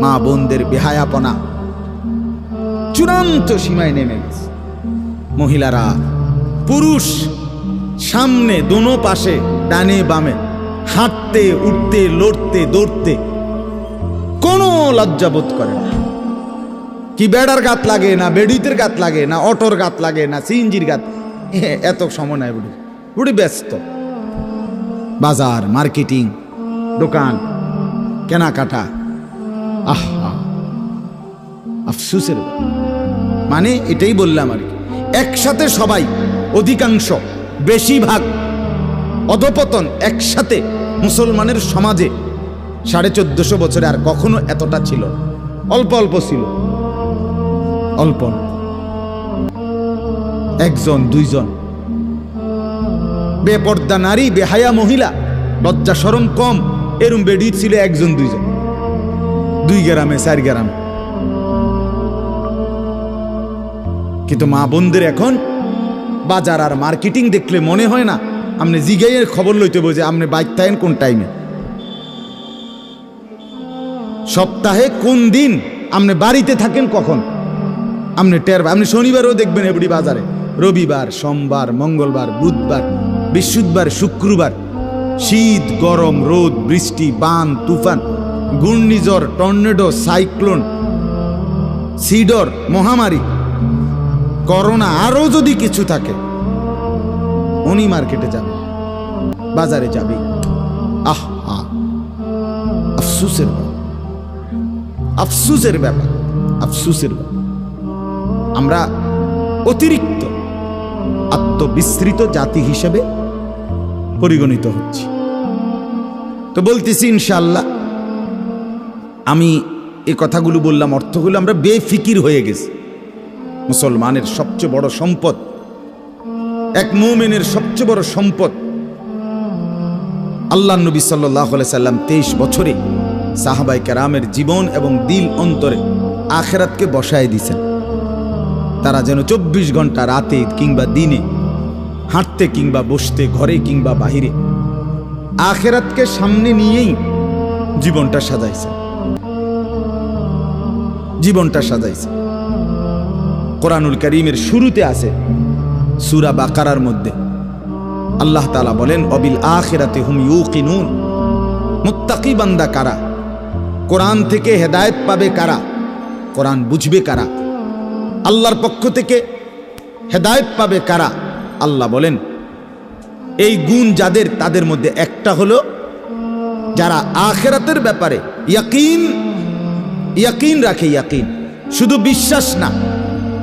মা বোনদের বেহায়াপনা। চূড়ান্ত সীমায় নেমে গেছে। মহিলারা, পুরুষ, সামনে দোনো পাশে, ডানে বামে, হাঁটতে, উঠতে, লড়তে, দৌড়তে, কোনো লজ্জাবোধ করে না। কি বেড়ার গাত লাগে, না বেডিতের গাত লাগে, না অটোর গাত লাগে, না সিএনজির গাত এত সময় নাই বুড়ি। বুড়ি ব্যস্ত। বাজার, মার্কেটিং, দোকান, কেনাকাটা আহা আফসুসের মানে এটাই বললাম আর কি। একসাথে সবাই, অধিকাংশ, বেশিরভাগ, অধপতন, একসাথে মুসলমানের সমাজে সাড়ে চোদ্দশো বছরে আর কখনো এতটা ছিল অল্প অল্প ছিল। অল্প। একজন, দুইজন। বেপর্দা নারী, বেহায়া মহিলা লজ্জা সরম কম, এরম বেডি ছিল একজন, দুইজন। দুই গ্রামে, চার গ্রামে। কিন্তু মা বোনদের এখন বাজার আর মার্কেটিং দেখলে মনে হয় না আপনি জিগাইয়ের খবর লইতে বোঝে আপনি বাইক থাকেন কোন টাইমে। সপ্তাহে কোন দিন আপনি বাড়িতে থাকেন কখন? আপনি টের আপনি শনিবারও দেখবেন এবড়ি বাজারে। রবিবার, সোমবার, মঙ্গলবার, বুধবার, বৃহস্পতিবার, শুক্রবার। শীত, গরম, রোদ, বৃষ্টি, বান, তুফান। ঘূর্ণিঝড়, টর্নেডো, সাইক্লোন, সিডর, মহামারী, করোনা, আরও যদি কিছু থাকে, উনি মার্কেটে যাবে, বাজারে যাবে। আহ আফসুসের ব্যাপার। আফসুসের ব্যাপার। আফসুসের ব্যাপার। আমরা অতিরিক্ত আত্মবিস্তৃত জাতি হিসেবে পরিগণিত হচ্ছি। তো বলতেছি ইনশাল্লাহ আমি এ কথাগুলো বললাম অর্থগুলো আমরা বেফিকির হয়ে গেছি। মুসলমানের সবচেয়ে বড় সম্পদ, এক মোমেনের সবচেয়ে বড় সম্পদ আল্লাহ নবী সাল্লাহ সাল্লাম তেইশ বছরে সাহাবাই কেরামের জীবন এবং দিল অন্তরে আখেরাতকে বসায় দিছেন তারা যেন চব্বিশ ঘণ্টা রাতে কিংবা দিনে হাঁটতে কিংবা বসতে, ঘরে কিংবা বাহিরে আখেরাতকে সামনে নিয়েই জীবনটা সাজাইছে জীবনটা সাজাইছে। কোরআনুল করিমের শুরুতে আছে সুরা বাকারার মধ্যে। আল্লাহ তালা বলেন, অবিল আখেরাতে হুম ইউকিনুন। মুত্তাকি বান্দা কারা? কোরআন থেকে হেদায়েত পাবে কারা? কোরআন বুঝবে কারা? আল্লাহর পক্ষ থেকে হেদায়েত পাবে কারা? আল্লাহ বলেন, এই গুণ যাদের, তাদের মধ্যে একটা হলো যারা আখেরাতের ব্যাপারে ইয়াকিন ইয়াকিন রাখে ইয়াকিন। শুধু বিশ্বাস না,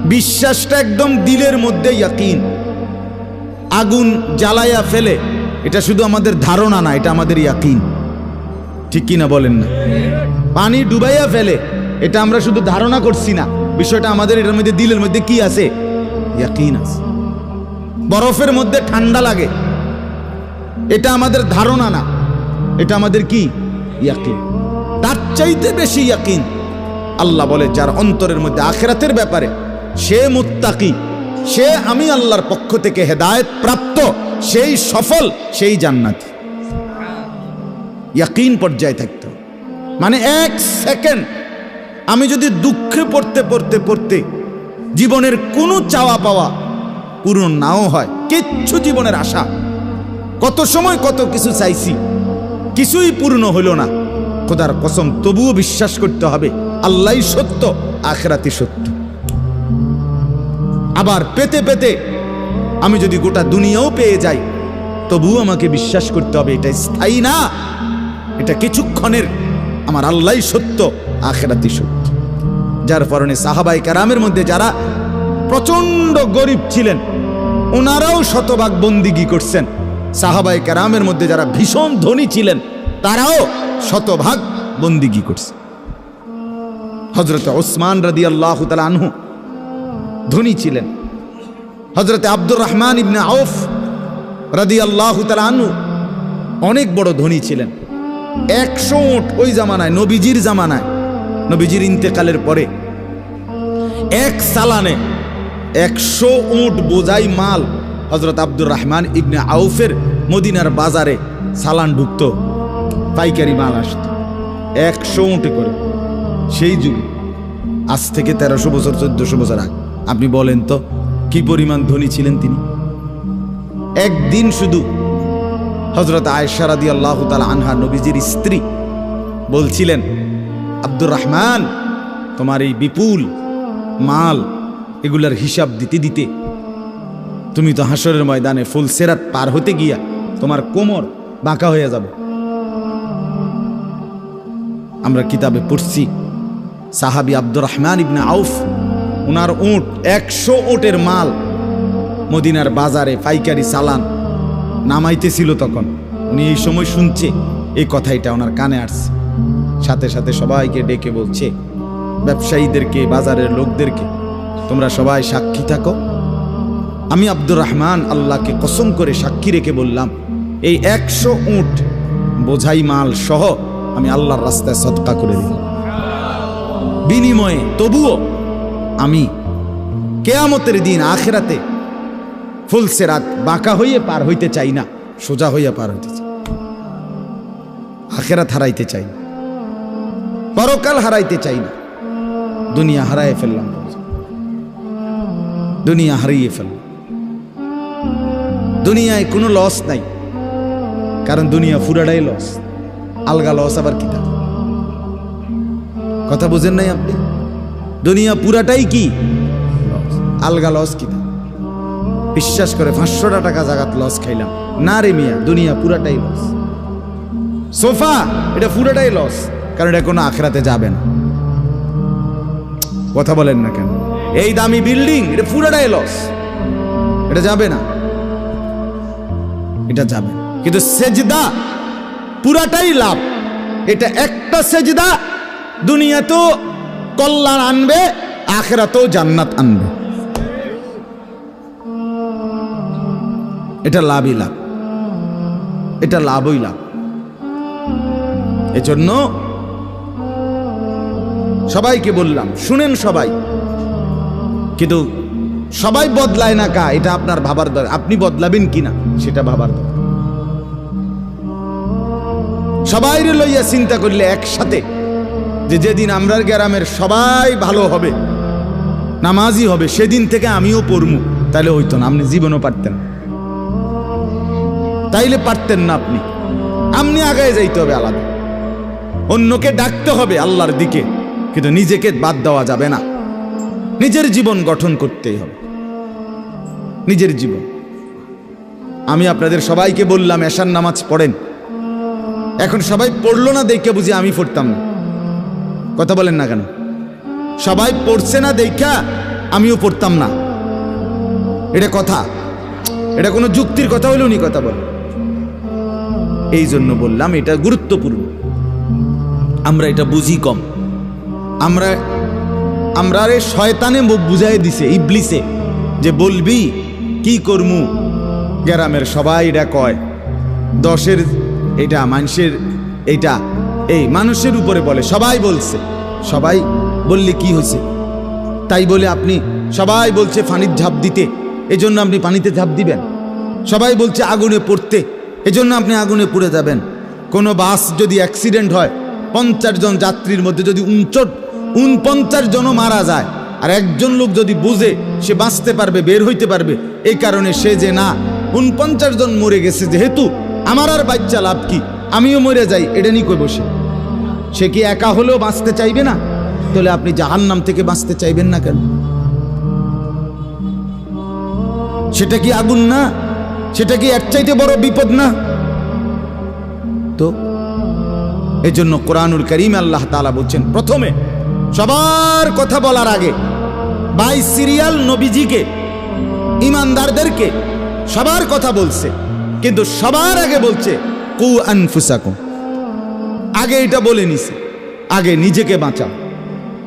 বিশ্বাসটা একদম দিলের মধ্যে ইয়াকিন। আগুন জ্বালাইয়া ফেলে, এটা শুধু আমাদের ধারণা না, এটা আমাদের ইয়াকিন। ঠিক কিনা বলেন না? পানি ডুবাইয়া ফেলে, এটা আমরা শুধু ধারণা করছি না, বিষয়টা আমাদের এটার মধ্যে, দিলের মধ্যে কি আছে? ইয়াকিন আছে। বরফের মধ্যে ঠান্ডা লাগে। এটা আমাদের ধারণা না, এটা আমাদের কি? ইয়াকিন। তার চাইতে বেশি ইয়াকিন। আল্লাহ বলে, যার অন্তরের মধ্যে আখেরাতের ব্যাপারে সে মুত্তাকি, সে আমি আল্লাহর পক্ষ থেকে হেদায়েত প্রাপ্ত, সেই সফল, সেই জান্নাতি। ইয়াকিন পর্যায়ে থাকতো মানে এক সেকেন্ড আমি যদি দুঃখে পড়তে পড়তে পড়তে জীবনের কোনো চাওয়া পাওয়া পূরণ নাও হয়, কিচ্ছু জীবনের আশা। কত সময় কত কিছু চাইছি, কিছুই পূর্ণ হইল না। খোদার কসম, তবুও বিশ্বাস করতে হবে আল্লাহ সত্য আখরাতি সত্য। আবার পেতে পেতে আমি যদি গোটা দুনিয়াও পেয়ে যাই, তবুও আমাকে বিশ্বাস করতে হবে এটা স্থায়ী না, এটা কিছুক্ষণের। আমার আল্লাহ সত্য আখেরাতি সত্য। যার কারণে সাহাবাই কারামের মধ্যে যারা প্রচণ্ড গরিব ছিলেন, ওনারাও শতভাগ বন্দিগি করছেন। সাহাবাই কারামের মধ্যে যারা ভীষণ ধনী ছিলেন, তারাও শতভাগ বন্দিগি করছে। হজরত ওসমান রদি আল্লাহ আনহু ধনী ছিলেন। হজরতে আব্দুর রহমান ইবনে আউফ রাদি আল্লাহ আনহু অনেক বড় ধনী ছিলেন। একশো উঠ ওই জামানায়, নবীজির জামানায়, নবীজির ইন্তেকালের পরে। এক সালানে একশো উট বোঝাই মাল হজরত আব্দুর রহমান ইবনে আউফের মদিনার বাজারে সালান ঢুকতো, পাইকারি মাল আসতো। একশো উঁটে করে। সেই যুগ। আজ থেকে তেরোশো বছর, চোদ্দশো বছর আগে। আপনি বলেন তো, কি পরিমাণ ধনী ছিলেন তিনি? একদিন শুধু হজরত আয়সারাদি আল্লাহ তালা আনহা নবীজির স্ত্রী বলছিলেন, আব্দুর রহমান, তোমার এই বিপুল মাল এগুলার হিসাব দিতে দিতে তুমি তো হাসরের ময়দানে ফুল সেরাত পার হতে গিয়া তোমার কোমর বাঁকা হয়ে যাবে। আমরা কিতাবে পড়ছি সাহাবি আব্দুর রহমান ইবনে আউফ ওনার উঁট একশো ওটের মাল মদিনার বাজারে পাইকারি চালান নামাইতেছিল তখন। উনি এই সময় শুনছে, এই কথাইটা ওনার কানে আসছে। সাথে সাথে সবাইকে ডেকে বলছে, ব্যবসায়ীদেরকে, বাজারের লোকদেরকে, তোমরা সবাই সাক্ষী থাকো। আমি আব্দুর রহমান আল্লাহকে কসম করে সাক্ষী রেখে বললাম, এই একশো উঁট বোঝাই মাল সহ আমি আল্লাহর রাস্তায় সৎকা করে দিলাম। বিনিময়ে তবুও আমি কেয়ামতের দিন আখেরাতে ফুলসে রাত বাঁকা হইয়ে পার হইতে চাই না, সোজা হইয়া পার হইতে চাই। আখেরাত হারাইতে চাই না, পরকাল হারাইতে চাই না, দুনিয়া হারাই ফেললাম দুনিয়া হারিয়ে ফেললাম। দুনিয়ায় কোনো লস নাই, কারণ দুনিয়া ফুরাটাই লস আলগা লস আবার কিতা কথা বোঝেন নাই আপনি? দুনিয়া পুরাটাই কি? আলগা লস কিতা বিশ্বাস করে পাঁচশোটা টাকা জাগাত লস খাইলাম। না রে মিয়া, দুনিয়া পুরাটাই লস। সোফা, এটা পুরাটাই লস, কারণ এটা কোনো আখরাতে যাবে না। কথা বলেন না কেন? এই দামি বিল্ডিং, এটা পুরাটাই লস। এটা যাবে না। এটা যাবে। কিন্তু সেজদা, পুরাটাই লাভ। এটা একটা সেজদা দুনিয়াতেও কল্যাণ আনবে, আখেরাতেও জান্নাত আনবে। এটা লাভই লাভ। এটা লাভই লাভ। এজন্য সবাইকে বললাম, শুনেন সবাই। কিন্তু সবাই বদলায় না কা, এটা আপনার ভাবার দরকার। আপনি বদলাবেন কিনা, সেটা ভাবার দরকার। সবাই লইয়া চিন্তা করলে একসাথে যে যেদিন আমরার গ্রামের সবাই ভালো হবে নামাজি হবে, সেদিন থেকে আমিও পড়মু। তাহলে হইতো না, আপনি জীবনও পারতেন। তাইলে পারতেন না আপনি। আপনি আগায় যাইতে হবে আলাদা। অন্যকে ডাকতে হবে আল্লাহর দিকে, কিন্তু নিজেকে বাদ দেওয়া যাবে না। নিজের জীবন গঠন করতেই হবে। নিজের জীবন। আমি আপনাদের সবাইকে বললাম, এশার নামাজ পড়েন। এখন সবাই পড়ল না দেখে বুঝি আমি পড়তাম না। কথা বলেন না কেন? সবাই পড়ছে না দেখা, আমিও পড়তাম না। এটা কথা। এটা কোনো যুক্তির কথা হলেও নি কথা বল এই জন্য বললাম এটা গুরুত্বপূর্ণ। আমরা এটা বুঝি কম। আমরা আমরা রে শয়তানে বুঝাই দিছে, ইবলিসে, যে বলবি, কি করমু? গ্রামের সবাই এটা কয়। দশের, এটা মানুষের এটা। এই মানুষের উপরে বলে, সবাই বলছে। সবাই বললে কি হয়েছে? তাই বলে আপনি, সবাই বলছে পানির ঝাঁপ দিতে, এজন্য আপনি পানিতে ঝাঁপ দিবেন। সবাই বলছে আগুনে পড়তে, এজন্য আপনি আগুনে পুড়ে যাবেন। কোনো বাস যদি অ্যাক্সিডেন্ট হয়, পঞ্চাশ জন যাত্রীর মধ্যে যদি উনচট, উনপঞ্চাশ জনও মারা যায়, আর একজন লোক যদি বুঝে, সে বাঁচতে পারবে, বের হইতে পারবে, এই কারণে সে যে না, উনপঞ্চাশ জন মরে গেছে যেহেতু, আমার আর বাচ্চা লাভ কি? আমিও মরে যাই, এটা নিয়ে বসে? সে কি একা হলেও বাঁচতে চাইবে না? তাহলে আপনি জাহান্নাম থেকে বাঁচতে চাইবেন না কেন? সেটা কি আগুন না? সেটা কি এক চাইতে বড় বিপদ না? তো, এজন্য কোরআনুল করিম আল্লাহ তাআলা বলছেন, প্রথমে সবার কথা বলার আগে বাই সিরিয়াল নবীজিকে, ইমানদারদেরকে সবার কথা বলছে, কিন্তু সবার আগে বলছে কু আনফুসাকুম। আগে এটা বলে নিছে, আগে নিজেকে বাঁচাও।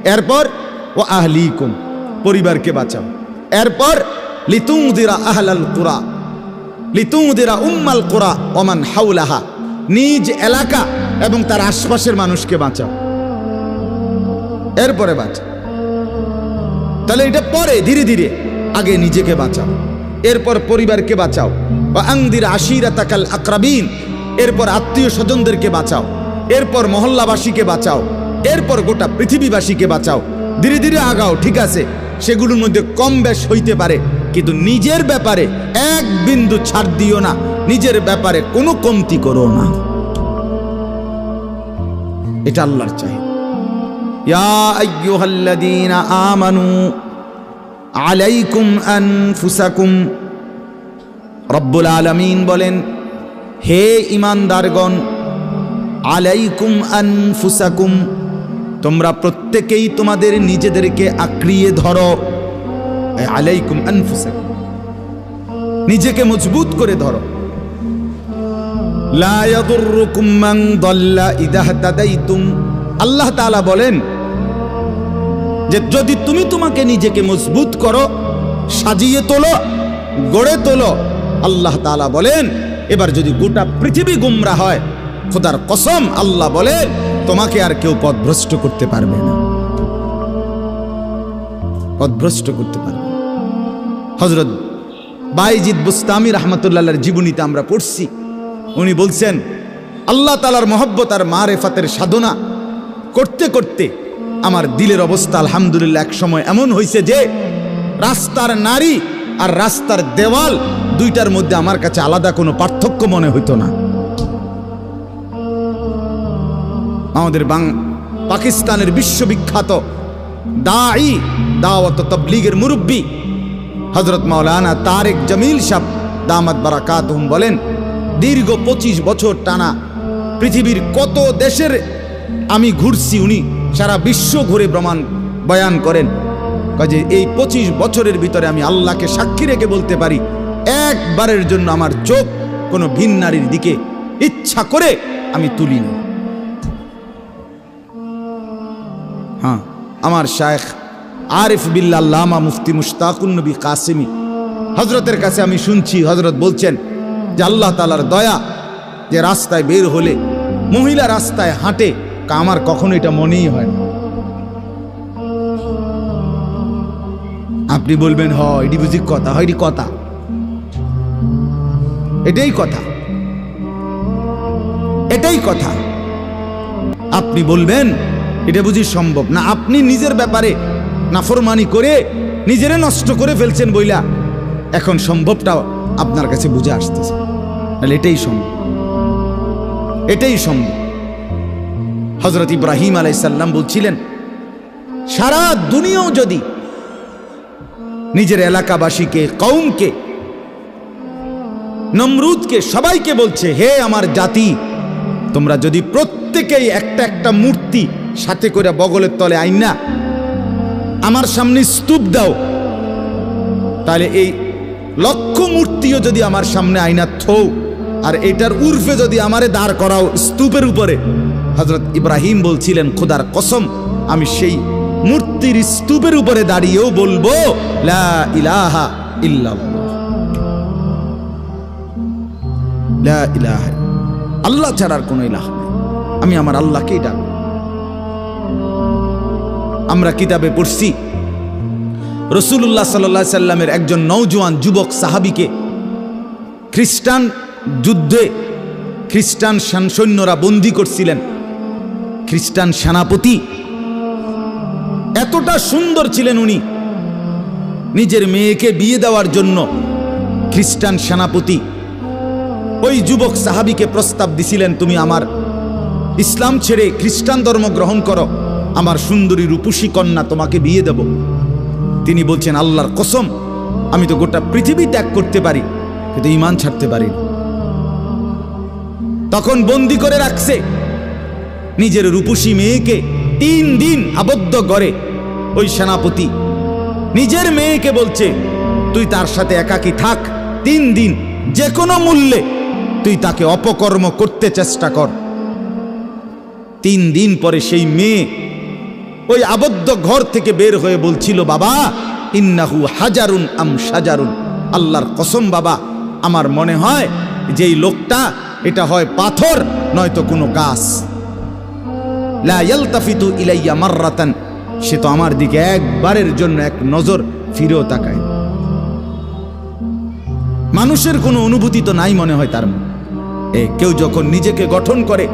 এরপর ও আহলিকুম, পরিবারকে বাঁচাও। এরপর লিতুংদিরা আহলাল কুরা লিতুংদিরা উম্মাল কুরা, ওমান হাউলাহা নিজ এলাকা এবং তার আশপাশের মানুষকে বাঁচাও। এরপরে বাঁচাও তাহলে এটা পরে, ধীরে ধীরে, আগে নিজেকে বাঁচাও। এরপর পরিবারকে বাঁচাও। বা আংদির আশিরা তাকাল আকরাবিন এরপর আত্মীয় স্বজনদেরকে বাঁচাও। এরপর মহল্লাবাসীকে বাঁচাও। এরপর গোটা পৃথিবীবাসীকে বাঁচাও। ধীরে ধীরে আগাও, ঠিক আছে? সেগুলোর মধ্যে কম বেশ হইতে পারে, কিন্তু নিজের ব্যাপারে এক বিন্দু ছাড় দিও না। নিজের ব্যাপারে কোনো কমতি করো না। এটা আল্লাহর চাই আমানু আলাইকুম আনফুসাকুম। রব্বুল আলামিন বলেন হে ইমানদারগণ, আলাইকুম আনফুসাকুম, তোমরা প্রত্যেকেই তোমাদের নিজেদেরকে আঁকড়িয়ে ধরো। আলাইকুম আনফুসাকুম, নিজেকে মজবুত করে ধরো। আল্লাহ তাআলা বলেন যে যদি তুমি তোমাকে নিজেকে মজবুত করো, সাজিয়ে তোলো, গড়ে তোলো, আল্লাহ তাআলা বলেন এবার যদি গোটা পৃথিবী গুমরা হয়, খোদার কসম আল্লাহ বলে, তোমাকে আর কেউ পথভ্রষ্ট করতে পারবে না। পথভ্রষ্ট করতে পারবে হজরত বাইজিদ বুস্তামি রহমতুল্লাহর জীবনীতে আমরা পড়ছি। উনি বলছেন, আল্লাহ তালার মহব্বত আর মারেফাতের সাধনা করতে করতে আমার দিলের অবস্থা আলহামদুলিল্লাহ এক সময় এমন হয়েছে যে, রাস্তার নারী আর রাস্তার দেওয়াল দুইটার মধ্যে আমার কাছে আলাদা কোনো পার্থক্য মনে হইতো না। আমাদের বাং পাকিস্তানের বিশ্ববিখ্যাত দাঈ, দাওয়াত তবলিগের মুরব্বী হজরত মাওলানা তারেক জমিল সাহ দামাত বারাকাতুম বলেন, দীর্ঘ পঁচিশ বছর টানা পৃথিবীর কত দেশের আমি ঘুরছি উনি সারা বিশ্ব ঘুরে প্রমাণ বয়ান করেন। কাজে এই পঁচিশ বছরের ভিতরে আমি আল্লাহকে সাক্ষী রেখে বলতে পারি, একবারের জন্য আমার চোখ কোনো ভিন নারীর দিকে ইচ্ছা করে আমি তুলি না। হ্যাঁ আমার শায়েখ আরিফ বিল্লাল্লামা মুফতি মুশতাকুন নবী কাসিমি হজরতের কাছে আমি শুনছি হজরত বলছেন যে আল্লাহ তালার দয়া যে রাস্তায় বের হলে, মহিলা রাস্তায় হাঁটে আমার কখনো এটা মনেই হয় না। আপনি বলবেন হ এটি বুঝি কথা, হয়, এটি কথা। এটাই কথা। এটাই কথা। আপনি বলবেন, এটা বুঝি সম্ভব না। আপনি নিজের ব্যাপারে নাফরমানি করে নিজেরে নষ্ট করে ফেলছেন বইলা, এখন সম্ভবটা আপনার কাছে বুঝে আসতেছে। তাহলে এটাই সম্ভব। এটাই সম্ভব। হজরত ইব্রাহিম আলাইসাল্লাম বলছিলেন, সারা দুনিয়াও যদি নিজের এলাকাবাসীকে কৌমকে নমরুদকে, সবাইকে বলছে, হে আমার জাতি, তোমরা যদি প্রত্যেকেই একটা একটা মূর্তি সাথে করে বগলের তলে আইনা, আমার সামনে স্তূপ দাও, তাহলে এই লক্ষ মূর্তিও যদি আমার সামনে আইনা থৌ, আর এটার উর্ফে যদি আমারে দাঁড় করাও স্তূপের উপরে। হজরত ইব্রাহিম বলছিলেন, খোদার কসম, আমি সেই মূর্তির স্তূপের উপরে দাঁড়িয়েও বলব আল্লাহ ছাড়ার কোনো ইলাহ নেই। আমি আমার আল্লাহকেই ডাক। আমরা কিতাবে পড়ছি রসুল্লাহ সাল্লা সাল্লামের একজন নৌজোয়ান যুবক সাহাবিকে খ্রিস্টান যুদ্ধে খ্রিস্টান সেন- সৈন্যরা বন্দি করছিলেন। খ্রিস্টান সেনাপতি এতটা সুন্দর ছিলেন উনি। নিজের মেয়েকে বিয়ে দেওয়ার জন্য খ্রিস্টান সেনাপতি ওই যুবক সাহাবিকে প্রস্তাব দিছিলেন, তুমি আমার ইসলাম ছেড়ে খ্রিস্টান ধর্ম গ্রহণ করো। আমার সুন্দরী রূপসী কন্যা তোমাকে বিয়ে দেব। তিনি বলছেন, আল্লাহর কসম, আমি তো গোটা পৃথিবী ত্যাগ করতে পারি, কিন্তু ইমান ছাড়তে পারি তখন বন্দি করে রাখছে নিজের রূপসী মেয়েকে তিন দিন আবদ্ধ করে ওই সেনাপতি। নিজের মেয়েকে বলছে, তুই তার সাথে একাকি থাক, তিন দিন যে কোনো মূল্যে তুই তাকে অপকর্ম করতে চেষ্টা কর। তিন দিন পরে সেই মেয়ে ওই আবদ্ধ ঘর থেকে বের হয়ে বলছিল, বাবা, ইন্নাহু হাজারুন আম সাজারুন। আল্লাহর কসম, বাবা, আমার মনে হয় যে এই লোকটা, এটা হয় পাথর, নয়তো কোনো গাছ। লা ইয়ালতাফিতু ইলাইয়া মাররাতান সে তো আমার দিকে একবারের জন্য এক নজর ফিরেও তাকায় মানুষের কোনো অনুভূতি তো নাই মনে হয় তার। এ কেউ যখন নিজেকে গঠন করে,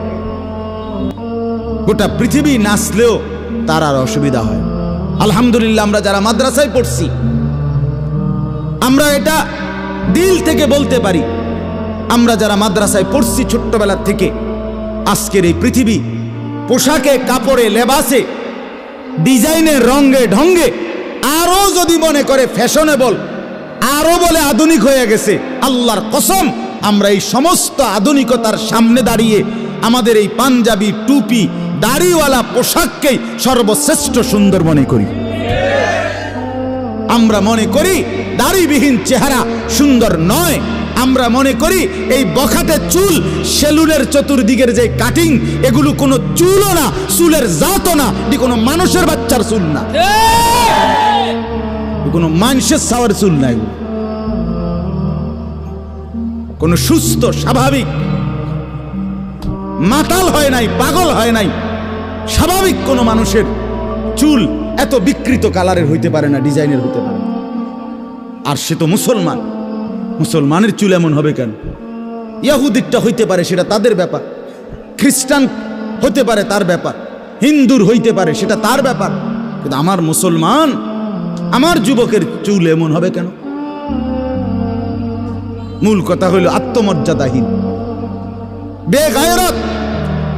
গোটা পৃথিবী নাচলেও তার আর অসুবিধা হয় আলহামদুলিল্লাহ, আমরা যারা মাদ্রাসায় পড়ছি, আমরা এটা দিল থেকে বলতে পারি। আমরা যারা মাদ্রাসায় পড়ছি ছোট্টবেলার থেকে, আজকের এই পৃথিবী পোশাকে, কাপড়ে, লেবাসে ডিজাইনের রঙে, ঢঙ্গে আরও যদি মনে করে ফ্যাশনেবল আরও বলে আধুনিক হয়ে গেছে, আল্লাহর কসম, আমরা এই সমস্ত আধুনিকতার সামনে দাঁড়িয়ে আমাদের এই পাঞ্জাবি, টুপি, দাড়িওয়ালা পোশাককেই সর্বশ্রেষ্ঠ সুন্দর মনে করি। আমরা মনে করি দাড়িবিহীন চেহারা সুন্দর নয় আমরা মনে করি এই বখাতে চুল সেলুনের চতুর্দিকের যে কাটিং এগুলো কোনো চুলও না, চুলের জাতও না, এটি কোনো মানুষের বাচ্চার চুল না। কোনো মানুষের সাওয়ার চুল না এগুলো। কোনো সুস্থ, স্বাভাবিক, মাতাল হয় নাই, পাগল হয় নাই, স্বাভাবিক কোনো মানুষের চুল এত বিকৃত কালারের হইতে পারে না, ডিজাইনের হতে পারে আর সে তো মুসলমান। মুসলমানের চুল এমন হবে কেন? ইয়াহুদিকটা হইতে পারে সেটা তাদের ব্যাপার, খ্রিস্টান হতে পারে তার ব্যাপার, হিন্দুর হইতে পারে সেটা তার ব্যাপার, কিন্তু আমার মুসলমান, আমার যুবকের চুল এমন হবে কেন? মূল কথা হইল আত্মমর্যাদাহীন। বেগায়রত,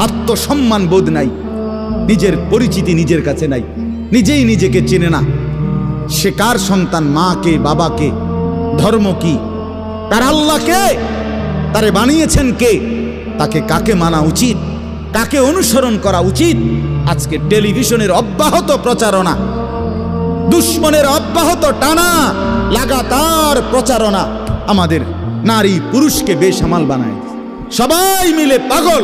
আত্মসম্মান বোধ নাই, নিজের পরিচিতি নিজের কাছে নাই, নিজেই নিজেকে চেনে না, সে কার সন্তান মাকে বাবাকে ধর্ম কি? তার আল্লাহকে? তারে বানিয়েছেন কে? তাকে কাকে মানা উচিত? কাকে অনুসরণ করা উচিত? আজকে টেলিভিশনের অব্যাহত প্রচারণা, দুশ্মনের অব্যাহত টানা, লাগাতার প্রচারণা আমাদের নারী পুরুষকে বেসামাল বানায়। সবাই মিলে পাগল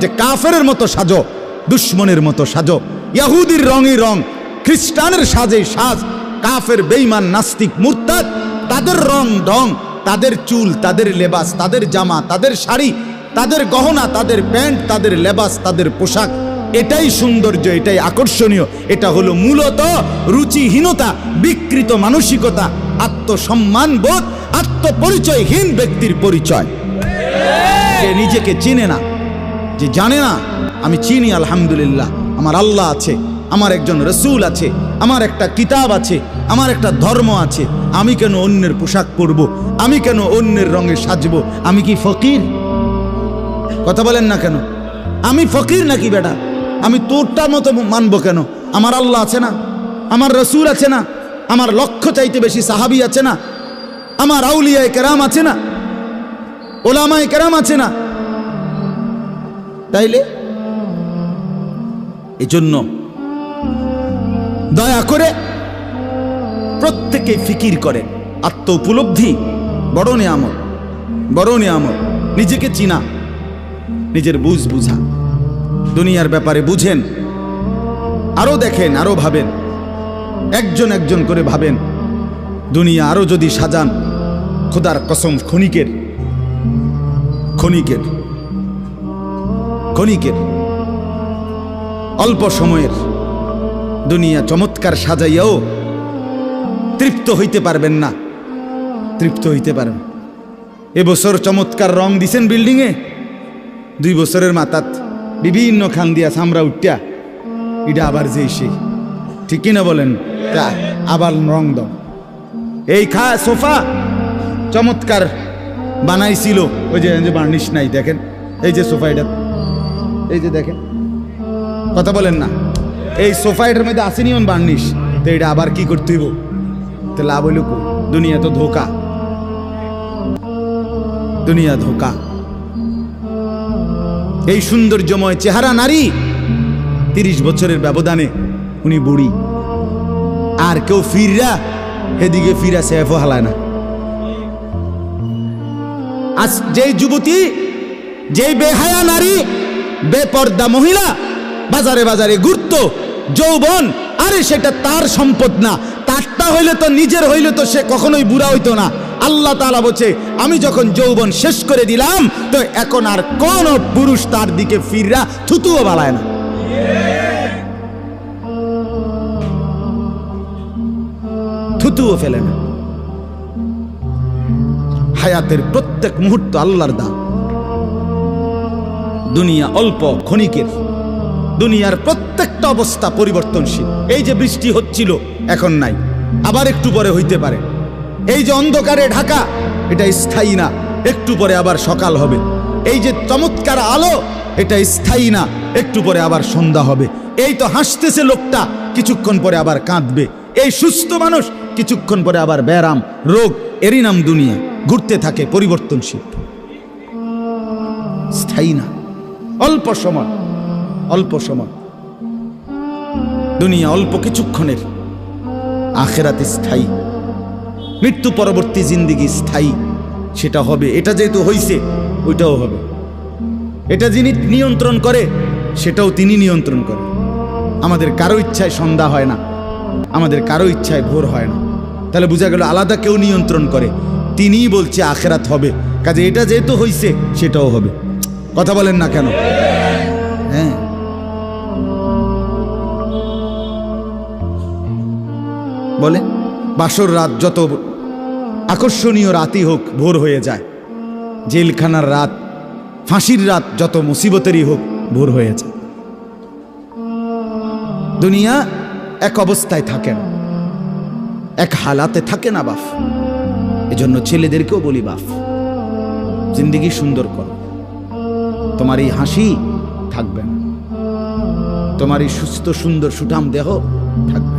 যে কাফের মতো সাজো, দুশ্মনের মতো সাজো, ইয়াহুদির রঙই রং, খ্রিস্টানের সাজে সাজ, কাফের বেইমান নাস্তিক, মুরতাদ, তাদের রং ঢং তাদের চুল, তাদের লেবাস, তাদের জামা, তাদের শাড়ি, তাদের গহনা, তাদের প্যান্ট, তাদের লেবাস, তাদের পোশাক। এটাই সৌন্দর্য, এটাই আকর্ষণীয়। এটা হলো মূলত রুচিহীনতা, বিকৃত মানসিকতা, আত্মসম্মান বোধ, আত্মপরিচয়হীন ব্যক্তির পরিচয়। যে নিজেকে চিনে না, যে জানে না, আমি চিনি, আলহামদুলিল্লাহ, আমার আল্লাহ আছে। আমার একজন রসুল আছে, আমার একটা কিতাব আছে, আমার একটা ধর্ম আছে, আমি কেন অন্যের পোশাক পরব? আমি কেন অন্যের রঙে সাজবো? আমি কি ফকির? কথা বলেন না কেন? আমি ফকির নাকি বেটা? আমি তোরটা মতো মানবো কেন? আমার আল্লাহ আছে না? আমার রসুল আছে না? আমার লক্ষ্য চাইতে বেশি সাহাবি আছে না? আমার আউলিয়ায় কেরাম আছে না? ওলামায় কেরাম আছে না? তাইলে? এজন্য দয়া করে প্রত্যেকে ফিকির করেন আত্ম উপলব্ধি বড় নিয়ামত বড় নিয়ামত, নিজেকে চিনা, নিজের বুঝ বুঝা। দুনিয়ার ব্যাপারে বুঝেন, আরও দেখেন, আরও ভাবেন, একজন একজন করে ভাবেন। দুনিয়া আরও যদি সাজান, খোদার কসম ক্ষণিকের ক্ষণিকের ক্ষণিকের, অল্প সময়ের দুনিয়া চমৎকার সাজাইয়াও তৃপ্ত হইতে পারবেন না। তৃপ্ত হইতে পারবেন। এবছর চমৎকার রং দিছেন বিল্ডিংয়ে। দুই বছরের মাথাত বিভিন্ন খান দিয়া সামরা উঠিয়া। এটা আবার যে সেই। ঠিক কিনা বলেন? তা আবার রং দাও। এই খা, সোফা চমৎকার বানাইছিল। ওই যে বার্নিশ নাই, দেখেন। এই যে সোফা এটা। এই যে দেখেন। কথা বলেন না। এই সোফা এটার মধ্যে আসেনি অন বার্নিশ। তো এটা আবার কি করতে হইব? তো লাভ হইল? দুনিয়া তো ধোকা। দুনিয়া ধোকা। এই সৌন্দর্যময় চেহারা নারী তিরিশ বছরের ব্যবধানে উনি বুড়ি। আর কেউ ফিররা এদিকে ফিরা সেফও হালায় না। আজ যেই যুবতী, যেই বেহায়া নারী, বেপর্দা মহিলা বাজারে বাজারে ঘুরত যৌবন, আরে সেটা তার সম্পদ না। তারটা হইলে তো নিজের হইলে তো সে কখনোই বুড়া হইতো না। আল্লাহ তালা বলছে, আমি যখন যৌবন শেষ করে দিলাম, তো এখন আর কোন পুরুষ তার দিকে ফিররা থুতুও বালায় না। থুতুও ফেলে না। হায়াতের প্রত্যেক মুহূর্ত আল্লাহর দান। দুনিয়া অল্প, ক্ষণিকের। দুনিয়ার প্রত্যেকটা অবস্থা পরিবর্তনশীল। এই যে বৃষ্টি হচ্ছিল, এখন নাই। আবার একটু পরে হইতে পারে। এই যে অন্ধকারে ঢাকা, এটা স্থায়ী না। একটু পরে আবার সকাল হবে। এই যে চমৎকার আলো, এটা স্থায়ী না। একটু পরে আবার সন্ধ্যা হবে। এই তো হাসতেছে লোকটা, কিছুক্ষণ পরে আবার কাঁদবে। এই সুস্থ মানুষ, কিছুক্ষণ পরে আবার ব্যারাম রোগ, এরই নাম দুনিয়া। ঘুরতে থাকে পরিবর্তনশীল। স্থায়ী না। অল্প সময়। অল্প সময়। দুনিয়া অল্প কিছুক্ষণের। আখেরাতে স্থায়ী। মৃত্যু পরবর্তী জিন্দিগি স্থায়ী। সেটা হবে, এটা যেহেতু হইছে, ওইটাও হবে। এটা যিনি নিয়ন্ত্রণ করে, সেটাও তিনি নিয়ন্ত্রণ করে। আমাদের কারও ইচ্ছায় সন্ধ্যা হয় না। আমাদের কারও ইচ্ছায় ভোর হয় না। তাহলে বোঝা গেল, আলাদা কেউ নিয়ন্ত্রণ করে। তিনিই বলছে, আখেরাত হবে। কাজে এটা যেহেতু হইছে, সেটাও হবে। কথা বলেন না কেন? বলে, বাসর রাত যত আকর্ষণীয় রাতই হোক, ভোর হয়ে যায়। জেলখানার রাত, ফাঁসির রাত যত মুসিবতেরই হোক, ভোর হয়ে যায়। দুনিয়া এক অবস্থায় থাকে না। এক হালাতে থাকে না বাফ। এজন্য ছেলেদেরকেও বলি বাফ, জিন্দিগি সুন্দর করো। তোমার এই হাসি থাকবে না। তোমার এই সুস্থ সুন্দর সুঠাম দেহ থাকবে